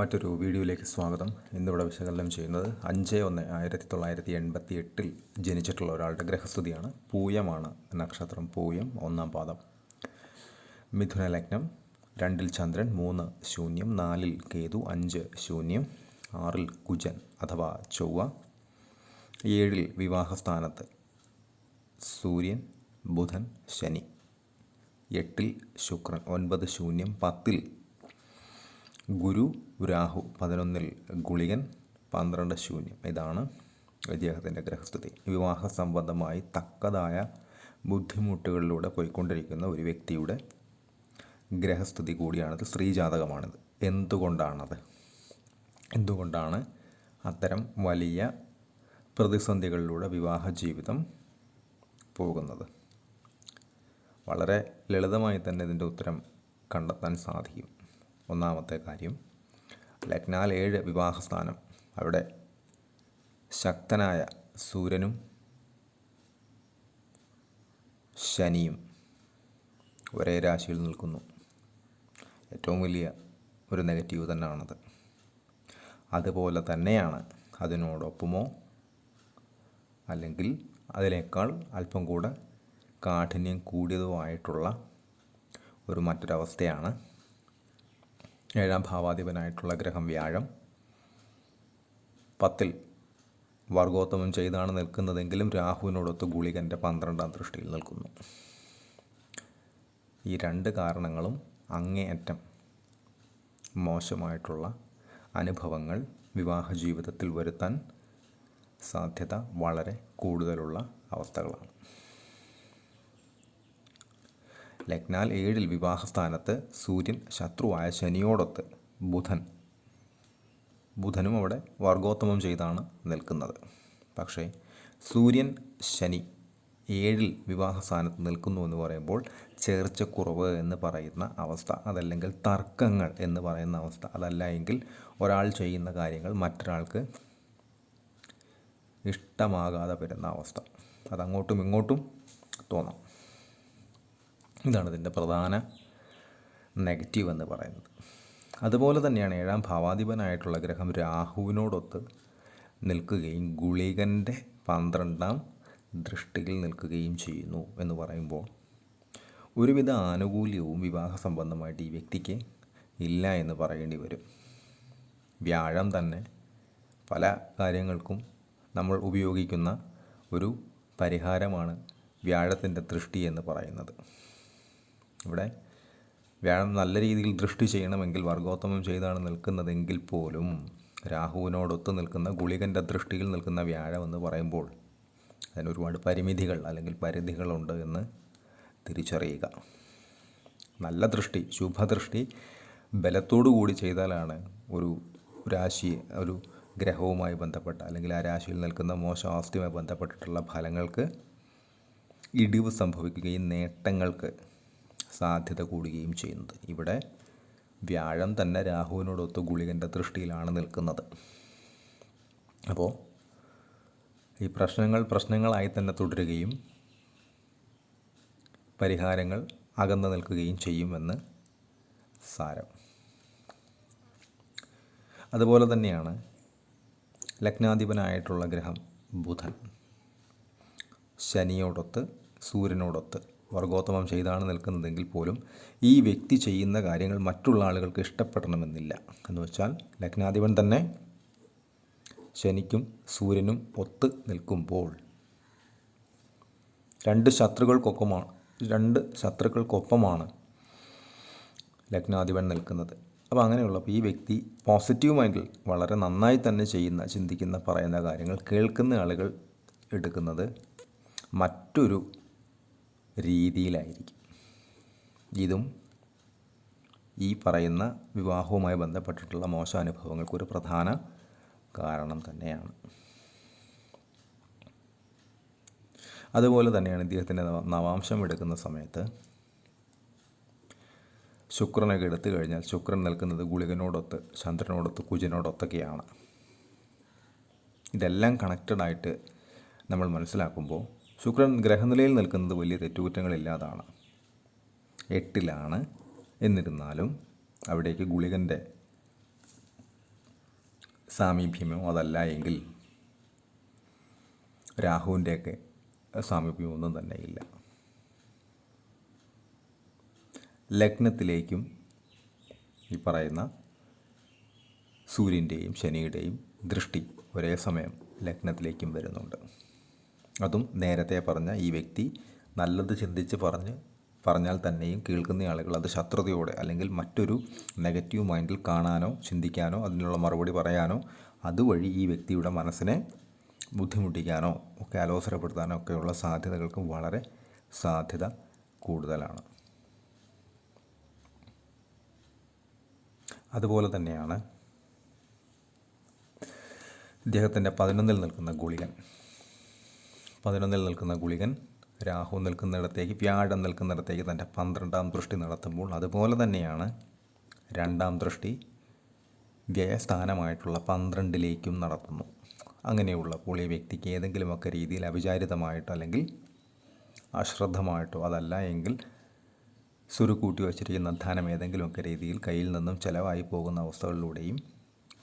മറ്റൊരു വീഡിയോയിലേക്ക് സ്വാഗതം. ഇന്നിവിടെ വിശകലനം ചെയ്യുന്നത് അഞ്ച് ഒന്ന് ആയിരത്തി തൊള്ളായിരത്തി എൺപത്തി എട്ടിൽ ജനിച്ചിട്ടുള്ള ഒരാളുടെ ഗ്രഹസ്ഥിതിയാണ്. പൂയമാണ് നക്ഷത്രം പൂയം ഒന്നാം പാദം. മിഥുന ലഗ്നം രണ്ടിൽ ചന്ദ്രൻ മൂന്ന് ശൂന്യം നാലിൽ കേതു അഞ്ച് ശൂന്യം ആറിൽ കുജൻ അഥവാ ചൊവ്വ ഏഴിൽ വിവാഹസ്ഥാനത്ത് സൂര്യൻ ബുധൻ ശനി എട്ടിൽ ശുക്രൻ ഒൻപത് ശൂന്യം പത്തിൽ ഗുരു രാഹു പതിനൊന്നിൽ ഗുളികൻ പന്ത്രണ്ട് ശൂന്യം. ഇതാണ് ഇദ്ദേഹത്തിന്റെ ഗ്രഹസ്ഥിതി വിവാഹ സംബന്ധമായി തക്കതായ ബുദ്ധിമുട്ടുകളിലൂടെ പോയിക്കൊണ്ടിരിക്കുന്ന ഒരു വ്യക്തിയുടെ ഗ്രഹസ്ഥിതി കൂടിയാണിത്. സ്ത്രീജാതകമാണിത് എന്തുകൊണ്ടാണത്? എന്തുകൊണ്ടാണ് അത്തരം വലിയ പ്രതിസന്ധികളിലൂടെ വിവാഹ ജീവിതം പോകുന്നത്? വളരെ ലളിതമായി തന്നെ ഇതിന്റെ ഉത്തരം കണ്ടെത്താൻ സാധിക്കും. ഒന്നാമത്തെ കാര്യം. ലഗ്നാൽ ഏഴ് വിവാഹസ്ഥാനം. അവിടെ ശക്തനായ സൂര്യനും ശനിയും ഒരേ രാശിയിൽ നിൽക്കുന്നു. ഏറ്റവും വലിയ ഒരു നെഗറ്റീവ് തന്നെയാണത്. അതുപോലെ തന്നെയാണ് അതിനോടൊപ്പമോ അല്ലെങ്കിൽ അതിനേക്കാൾ അല്പം കൂടെ കാഠിന്യം കൂടിയതുമായിട്ടുള്ള ഒരു മറ്റൊരവസ്ഥയാണ് ഏഴാം ഭാവാധിപനായിട്ടുള്ള ഗ്രഹം വ്യാഴം. പത്തിൽ വർഗോത്തമം ചെയ്താണ് നിൽക്കുന്നതെങ്കിലും രാഹുവിനോടൊത്ത് ഗുളികന്റെ പന്ത്രണ്ടാം ദൃഷ്ടിയിൽ നിൽക്കുന്നു. ഈ രണ്ട് കാരണങ്ങളും അങ്ങേയറ്റം മോശമായിട്ടുള്ള അനുഭവങ്ങൾ വിവാഹ ജീവിതത്തിൽ വരുത്താൻ സാധ്യത വളരെ കൂടുതലുള്ള അവസ്ഥകളാണ്. ലഗ്നാൽ ഏഴിൽ വിവാഹസ്ഥാനത്ത് സൂര്യൻ ശത്രുവായ ശനിയോടൊത്ത് ബുധൻ. ബുധനും അവിടെ വർഗോത്തമം ചെയ്താണ് നിൽക്കുന്നത്. പക്ഷേ സൂര്യൻ ശനി ഏഴിൽ വിവാഹസ്ഥാനത്ത് നിൽക്കുന്നു എന്ന് പറയുമ്പോൾ ചേർച്ചക്കുറവ് എന്ന് പറയുന്ന അവസ്ഥ അതല്ലെങ്കിൽ തർക്കങ്ങൾ എന്ന് പറയുന്ന അവസ്ഥ അതല്ല എങ്കിൽ ഒരാൾ ചെയ്യുന്ന കാര്യങ്ങൾ മറ്റൊരാൾക്ക് ഇഷ്ടമാകാതെ വരുന്ന അവസ്ഥ. അതങ്ങോട്ടും ഇങ്ങോട്ടും തോന്നാം. ഇതാണ് ഇതിന്റെ പ്രധാന നെഗറ്റീവ് എന്ന് പറയുന്നത്. അതുപോലെ തന്നെയാണ് ഏഴാം ഭാവാധിപനായിട്ടുള്ള ഗ്രഹം രാഹുവിനോടൊത്ത് നിൽക്കുകയും ഗുളികന്റെ പന്ത്രണ്ടാം ദൃഷ്ടിയിൽ നിൽക്കുകയും ചെയ്യുന്നു എന്ന് പറയുമ്പോൾ ഒരുവിധ ആനുകൂല്യവും വിവാഹ സംബന്ധമായിട്ട് ഈ വ്യക്തിക്ക് ഇല്ല എന്ന് പറയേണ്ടി വരും. വ്യാഴം തന്നെ പല കാര്യങ്ങൾക്കും നമ്മൾ ഉപയോഗിക്കുന്ന ഒരു പരിഹാരമാണ് വ്യാഴത്തിന്റെ ദൃഷ്ടി എന്ന് പറയുന്നത്. ഇവിടെ വ്യാഴം നല്ല രീതിയിൽ ദൃഷ്ടി ചെയ്യണമെങ്കിൽ വർഗോത്തമം ചെയ്താണ് നിൽക്കുന്നതെങ്കിൽ പോലും രാഹുവിനോടൊത്ത് നിൽക്കുന്ന ഗുളികന്റെ ദൃഷ്ടിയിൽ നിൽക്കുന്ന വ്യാഴം എന്ന് പറയുമ്പോൾ അതിന് ഒരുപാട് പരിമിതികൾ അല്ലെങ്കിൽ പരിധികളുണ്ട് എന്ന് തിരിച്ചറിയുക. നല്ല ദൃഷ്ടി ശുഭദൃഷ്ടി ബലത്തോടു കൂടി ചെയ്താലാണ് ഒരു രാശി ഒരു ഗ്രഹവുമായി ബന്ധപ്പെട്ട അല്ലെങ്കിൽ ആ രാശിയിൽ നിൽക്കുന്ന മോശാവസ്ഥയുമായി ബന്ധപ്പെട്ടിട്ടുള്ള ഫലങ്ങൾക്ക് ഇടിവ് സംഭവിക്കുകയും നേട്ടങ്ങൾക്ക് സാധ്യത കൂടുകയും ചെയ്യുന്നത്. ഇവിടെ വ്യാഴം തന്നെ രാഹുവിനോടൊത്ത് ഗുളികന്റെ ദൃഷ്ടിയിലാണ് നിൽക്കുന്നത്. അപ്പോൾ ഈ പ്രശ്നങ്ങൾ പ്രശ്നങ്ങളായി തന്നെ തുടരുകയും പരിഹാരങ്ങൾ അകന്നു നിൽക്കുകയും ചെയ്യുമെന്ന് സാരം. അതുപോലെ തന്നെയാണ് ലഗ്നാധിപനായിട്ടുള്ള ഗ്രഹം ബുധൻ. ശനിയോടൊത്ത് സൂര്യനോടൊത്ത് വർഗോത്തമം ചെയ്താണ് നിൽക്കുന്നതെങ്കിൽ പോലും ഈ വ്യക്തി ചെയ്യുന്ന കാര്യങ്ങൾ മറ്റുള്ള ആളുകൾക്ക് ഇഷ്ടപ്പെടണമെന്നില്ല. എന്ന് വെച്ചാൽ ലഗ്നാധിപൻ തന്നെ ശനിക്കും സൂര്യനും ഒത്ത് നിൽക്കുമ്പോൾ രണ്ട് ശത്രുക്കൾക്കൊപ്പമാണ് രണ്ട് ശത്രുക്കൾക്കൊപ്പമാണ് ലഗ്നാധിപൻ നിൽക്കുന്നത്. അപ്പോൾ അങ്ങനെയുള്ളപ്പോൾ ഈ വ്യക്തി പോസിറ്റീവ് മൈൻഡിൽ വളരെ നന്നായി തന്നെ ചെയ്യുന്ന ചിന്തിക്കുന്ന പറയുന്ന കാര്യങ്ങൾ കേൾക്കുന്ന ആളുകൾ എടുക്കുന്നത് മറ്റൊരു രീതിയിലായിരിക്കും. ഇതും ഈ പറയുന്ന വിവാഹവുമായി ബന്ധപ്പെട്ടിട്ടുള്ള മോശ അനുഭവങ്ങൾക്ക് ഒരു പ്രധാന കാരണം തന്നെയാണ്. അതുപോലെ തന്നെയാണ് ഇദ്ദേഹത്തിന്റെ നവാംശം എടുക്കുന്ന സമയത്ത് ശുക്രനൊക്കെ എടുത്തു കഴിഞ്ഞാൽ ശുക്രൻ നിൽക്കുന്നത് ഗുളികനോടൊത്ത് ചന്ദ്രനോടൊത്ത് കുജനോടൊത്തൊക്കെയാണ്. ഇതെല്ലാം കണക്റ്റഡായിട്ട് നമ്മൾ മനസ്സിലാക്കുമ്പോൾ ശുക്രൻ ഗ്രഹനിലയിൽ നിൽക്കുന്നത് വലിയ തെറ്റുകുറ്റങ്ങളില്ലാതാണ്. എട്ടിലാണ്. എന്നിരുന്നാലും അവിടേക്ക് ഗുളികന്റെ സാമീപ്യമോ അതല്ല എങ്കിൽ രാഹുവിന്റെയൊക്കെ സാമീപ്യം ഒന്നും തന്നെ ഇല്ല. ലഗ്നത്തിലേക്കും ഈ പറയുന്ന സൂര്യന്റെയും ശനിയുടെയും ദൃഷ്ടി ഒരേ സമയം ലഗ്നത്തിലേക്കും വരുന്നുണ്ട്. അതും നേരത്തെ പറഞ്ഞ ഈ വ്യക്തി നല്ലത് ചിന്തിച്ച് പറഞ്ഞ് പറഞ്ഞാൽ തന്നെയും കേൾക്കുന്ന ആളുകൾ അത് ശത്രുതയോടെ അല്ലെങ്കിൽ മറ്റൊരു നെഗറ്റീവ് മൈൻഡിൽ കാണാനോ ചിന്തിക്കാനോ അതിനുള്ള മറുപടി പറയാനോ അതുവഴി ഈ വ്യക്തിയുടെ മനസ്സിനെ ബുദ്ധിമുട്ടിക്കാനോ ഒക്കെ അലോസരപ്പെടുത്താനോ ഒക്കെയുള്ള സാധ്യതകൾക്ക് വളരെ സാധ്യത കൂടുതലാണ്. അതുപോലെ തന്നെയാണ് ഇദ്ദേഹത്തിന്റെ പതിനൊന്നിൽ നിൽക്കുന്ന ഗുളികൻ. പതിനൊന്നിൽ നിൽക്കുന്ന ഗുളികൻ രാഹു നിൽക്കുന്നിടത്തേക്ക് വ്യാഴം നിൽക്കുന്നിടത്തേക്ക് തന്റെ പന്ത്രണ്ടാം ദൃഷ്ടി നടത്തുമ്പോൾ അതുപോലെ തന്നെയാണ് രണ്ടാം ദൃഷ്ടി വ്യയസ്ഥാനമായിട്ടുള്ള പന്ത്രണ്ടിലേക്കും നടത്തുന്നു. അങ്ങനെയുള്ളപ്പോൾ ഈ വ്യക്തിക്ക് ഏതെങ്കിലുമൊക്കെ രീതിയിൽ അവിചാരിതമായിട്ടോ അല്ലെങ്കിൽ അശ്രദ്ധമായിട്ടോ അതല്ല എങ്കിൽ സുരുക്കൂട്ടി വച്ചിരിക്കുന്ന ധനം ഏതെങ്കിലുമൊക്കെ രീതിയിൽ കയ്യിൽ നിന്നും ചിലവായി പോകുന്ന അവസ്ഥകളിലൂടെയും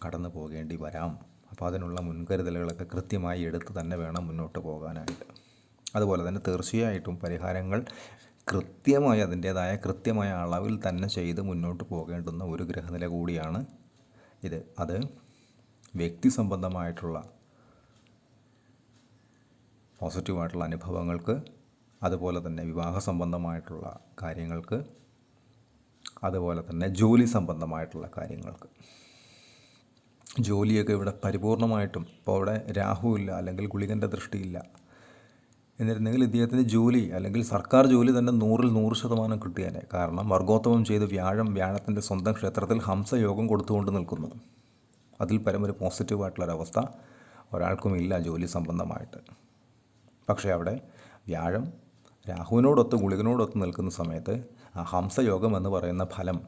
കടന്നു പോകേണ്ടി വരാം. അപ്പോൾ അതിനുള്ള മുൻകരുതലുകളൊക്കെ കൃത്യമായി എടുത്ത് തന്നെ വേണം മുന്നോട്ട് പോകാനായിട്ട്. അതുപോലെ തന്നെ തീർച്ചയായിട്ടും പരിഹാരങ്ങൾ കൃത്യമായി അതിന്റേതായ കൃത്യമായ അളവിൽ തന്നെ ചെയ്ത് മുന്നോട്ട് പോകേണ്ടുന്ന ഒരു ഗ്രഹനില കൂടിയാണ് ഇത്. അത് വ്യക്തി സംബന്ധമായിട്ടുള്ള പോസിറ്റീവായിട്ടുള്ള അനുഭവങ്ങൾക്ക് അതുപോലെ തന്നെ വിവാഹ സംബന്ധമായിട്ടുള്ള കാര്യങ്ങൾക്ക് അതുപോലെ തന്നെ ജോലി സംബന്ധമായിട്ടുള്ള കാര്യങ്ങൾക്ക്. ജോലിയൊക്കെ ഇവിടെ പരിപൂർണമായിട്ടും ഇപ്പോൾ അവിടെ രാഹു ഇല്ല അല്ലെങ്കിൽ ഗുളികന്റെ ദൃഷ്ടിയില്ല. എന്നിരുന്നെങ്കിൽ ഇദ്ദേഹത്തിന്റെ ജോലി അല്ലെങ്കിൽ സർക്കാർ ജോലി തന്നെ നൂറിൽ നൂറ് ശതമാനം കിട്ടിയേനെ. കാരണം വർഗോത്തമം ചെയ്ത് വ്യാഴം വ്യാഴത്തിന്റെ സ്വന്തം ക്ഷേത്രത്തിൽ ഹംസയോഗം കൊടുത്തുകൊണ്ട് നിൽക്കുന്നു. അതിൽ പരം ഒരു പോസിറ്റീവായിട്ടുള്ളൊരവസ്ഥ ഒരാൾക്കും ഇല്ല ജോലി സംബന്ധമായിട്ട്. പക്ഷേ അവിടെ വ്യാഴം രാഹുവിനോടൊത്ത് ഗുളികനോടൊത്ത് നിൽക്കുന്ന സമയത്ത് ആ ഹംസയോഗം എന്ന് പറയുന്ന ഫലം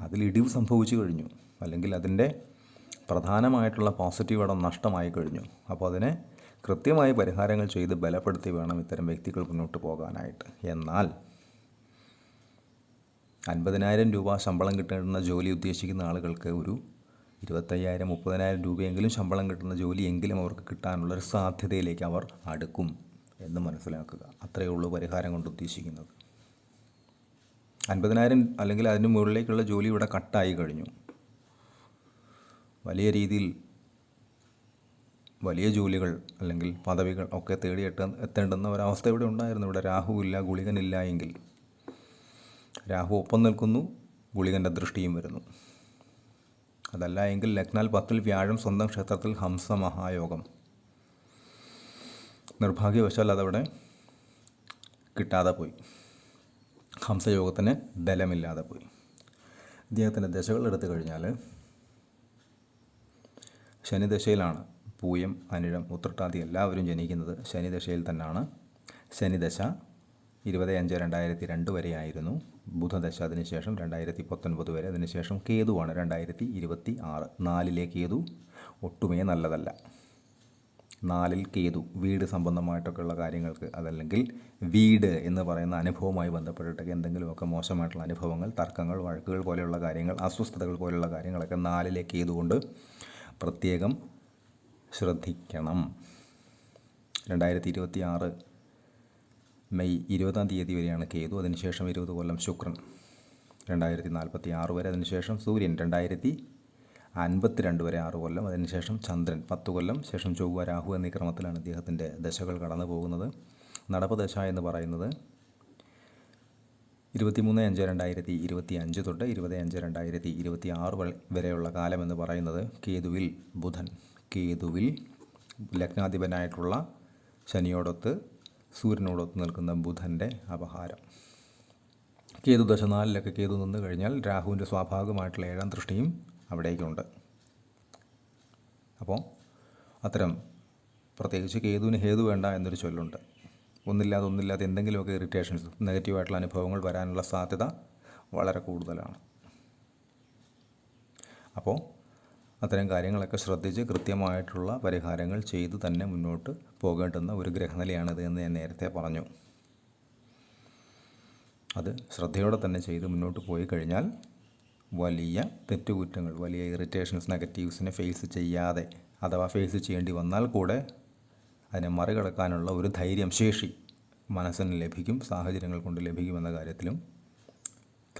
അതിൽ ഇടിവ് സംഭവിച്ചു കഴിഞ്ഞു. അല്ലെങ്കിൽ അതിന്റെ പ്രധാനമായിട്ടുള്ള പോസിറ്റീവ് ഇടം നഷ്ടമായി കഴിഞ്ഞു. അപ്പോൾ അതിനെ കൃത്യമായി പരിഹാരങ്ങൾ ചെയ്ത് ബലപ്പെടുത്തി വേണം ഇത്തരം വ്യക്തികൾ മുന്നോട്ട് പോകാനായിട്ട്. എന്നാൽ അൻപതിനായിരം രൂപ ശമ്പളം കിട്ടുന്ന ജോലി ഉദ്ദേശിക്കുന്ന ആളുകൾക്ക് ഒരു ഇരുപത്തയ്യായിരം മുപ്പതിനായിരം രൂപയെങ്കിലും ശമ്പളം കിട്ടുന്ന ജോലിയെങ്കിലും അവർക്ക് കിട്ടാനുള്ളൊരു സാധ്യതയിലേക്ക് അവർ അടുക്കും എന്ന് മനസ്സിലാക്കുക. അത്രയേ ഉള്ളൂ പരിഹാരം കൊണ്ട് ഉദ്ദേശിക്കുന്നത്. അൻപതിനായിരം അല്ലെങ്കിൽ അതിന് മുകളിലേക്കുള്ള ജോലി ഇവിടെ കട്ടായി കഴിഞ്ഞു. വലിയ രീതിയിൽ വലിയ ജോലികൾ അല്ലെങ്കിൽ പദവികൾ ഒക്കെ തേടി എത്ത എത്തേണ്ടുന്ന ഒരവസ്ഥ ഇവിടെ ഉണ്ടായിരുന്നു. ഇവിടെ രാഹു ഇല്ല ഗുളികനില്ല എങ്കിൽ. രാഹു ഒപ്പം നിൽക്കുന്നു ഗുളികന്റെ ദൃഷ്ടിയും വരുന്നു. അതല്ല എങ്കിൽ ലഗ്നാൽ പത്തിൽ വ്യാഴം സ്വന്തം ക്ഷേത്രത്തിൽ ഹംസ മഹായോഗം നിർഭാഗ്യവശാൽ അതവിടെ കിട്ടാതെ പോയി. ഹംസയോഗത്തിന് ബലമില്ലാതെ പോയി. ഇദ്ദേഹത്തിന്റെ ദശകൾ എടുത്തു കഴിഞ്ഞാൽ ശനിദശയിലാണ് പൂയം അനിഴം ഉത്രട്ടാതി എല്ലാവരും ജനിക്കുന്നത് ശനിദശയിൽ തന്നെയാണ് ശനിദശ ഇരുപത് അഞ്ച് രണ്ടായിരത്തി രണ്ട് വരെയായിരുന്നു ബുധദശ അതിനുശേഷം രണ്ടായിരത്തി പത്തൊൻപത് വരെ. അതിനുശേഷം കേതുവാണ് രണ്ടായിരത്തി ഇരുപത്തി ആറ് നാലിലെ കേതു ഒട്ടുമേ നല്ലതല്ല. നാലിൽ കേതു വീട് സംബന്ധമായിട്ടൊക്കെയുള്ള കാര്യങ്ങൾക്ക് അതല്ലെങ്കിൽ വീട് എന്ന് പറയുന്ന അനുഭവവുമായി ബന്ധപ്പെട്ടിട്ടൊക്കെ എന്തെങ്കിലുമൊക്കെ മോശമായിട്ടുള്ള അനുഭവങ്ങൾ തർക്കങ്ങൾ വഴക്കുകൾ പോലെയുള്ള കാര്യങ്ങൾ അസ്വസ്ഥതകൾ പോലെയുള്ള കാര്യങ്ങളൊക്കെ നാലിലെ കേതു കൊണ്ട് പ്രത്യേകം ശ്രദ്ധിക്കണം. രണ്ടായിരത്തി ഇരുപത്തി ആറ് മെയ് ഇരുപതാം തീയതി വരെയാണ് കേതു. അതിനുശേഷം ഇരുപത് കൊല്ലം ശുക്രൻ രണ്ടായിരത്തി നാൽപ്പത്തി ആറ് വരെ. അതിനുശേഷം സൂര്യൻ രണ്ടായിരത്തി അൻപത്തിരണ്ട് വരെ ആറ് കൊല്ലം. അതിനുശേഷം ചന്ദ്രൻ പത്ത് കൊല്ലം. ശേഷം ചൊവ്വ രാഹു എന്നീ ക്രമത്തിലാണ് ഇദ്ദേഹത്തിന്റെ ദശകൾ കടന്നു പോകുന്നത് നടപ്പ് ദശ എന്ന് പറയുന്നത് ഇരുപത്തിമൂന്ന് അഞ്ച് രണ്ടായിരത്തി ഇരുപത്തി അഞ്ച് തൊട്ട് ഇരുപത് അഞ്ച് രണ്ടായിരത്തി ഇരുപത്തി ആറ് വരെയുള്ള കാലമെന്ന് പറയുന്നത് കേതുവിൽ ബുധൻ. കേതുവിൽ ലഗ്നാധിപനായിട്ടുള്ള ശനിയോടൊത്ത് സൂര്യനോടൊത്ത് നിൽക്കുന്ന ബുധന്റെ അപഹാരം. കേതു ദശ നാലിലൊക്കെ കേതു നിന്ന് കഴിഞ്ഞാൽ രാഹുവിന്റെ സ്വാഭാവികമായിട്ടുള്ള ഏഴാം ദൃഷ്ടിയും അവിടേക്കുണ്ട്. അപ്പോൾ അത്തരം പ്രത്യേകിച്ച് കേതുവിന് ഹേതു വേണ്ട എന്നൊരു ചൊല്ലുണ്ട്. ഒന്നില്ലാതെ ഒന്നില്ലാതെ എന്തെങ്കിലുമൊക്കെ ഇറിറ്റേഷൻസ് നെഗറ്റീവായിട്ടുള്ള അനുഭവങ്ങൾ വരാനുള്ള സാധ്യത വളരെ കൂടുതലാണ്. അപ്പോൾ അത്തരം കാര്യങ്ങളൊക്കെ ശ്രദ്ധിച്ച് കൃത്യമായിട്ടുള്ള പരിഹാരങ്ങൾ ചെയ്തു തന്നെ മുന്നോട്ട് പോകേണ്ടുന്ന ഒരു ഗ്രഹനിലയാണിത് എന്ന് ഞാൻ നേരത്തെ പറഞ്ഞു. അത് ശ്രദ്ധയോടെ തന്നെ ചെയ്ത് മുന്നോട്ട് പോയി കഴിഞ്ഞാൽ വലിയ തെറ്റുകുറ്റങ്ങൾ വലിയ ഇറിറ്റേഷൻസ് നെഗറ്റീവ്സിനെ ഫേസ് ചെയ്യാതെ അഥവാ ഫേസ് ചെയ്യേണ്ടി വന്നാൽ കൂടെ അതിനെ മറികടക്കാനുള്ള ഒരു ധൈര്യം ശേഷി മനസ്സിന് ലഭിക്കും സാഹചര്യങ്ങൾ കൊണ്ട് ലഭിക്കുമെന്ന കാര്യത്തിലും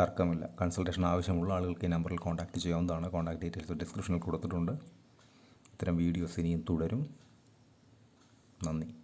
തർക്കമില്ല. കൺസൾട്ടേഷൻ ആവശ്യമുള്ള ആളുകൾക്ക് ഈ നമ്പറിൽ കോൺടാക്റ്റ് ചെയ്യാവുന്നതാണ് കോൺടാക്ട് ഡീറ്റെയിൽസ് ഡിസ്ക്രിപ്ഷനിൽ കൊടുത്തിട്ടുണ്ട്. ഇത്തരം വീഡിയോസ് ഇനിയും തുടരും. നന്ദി.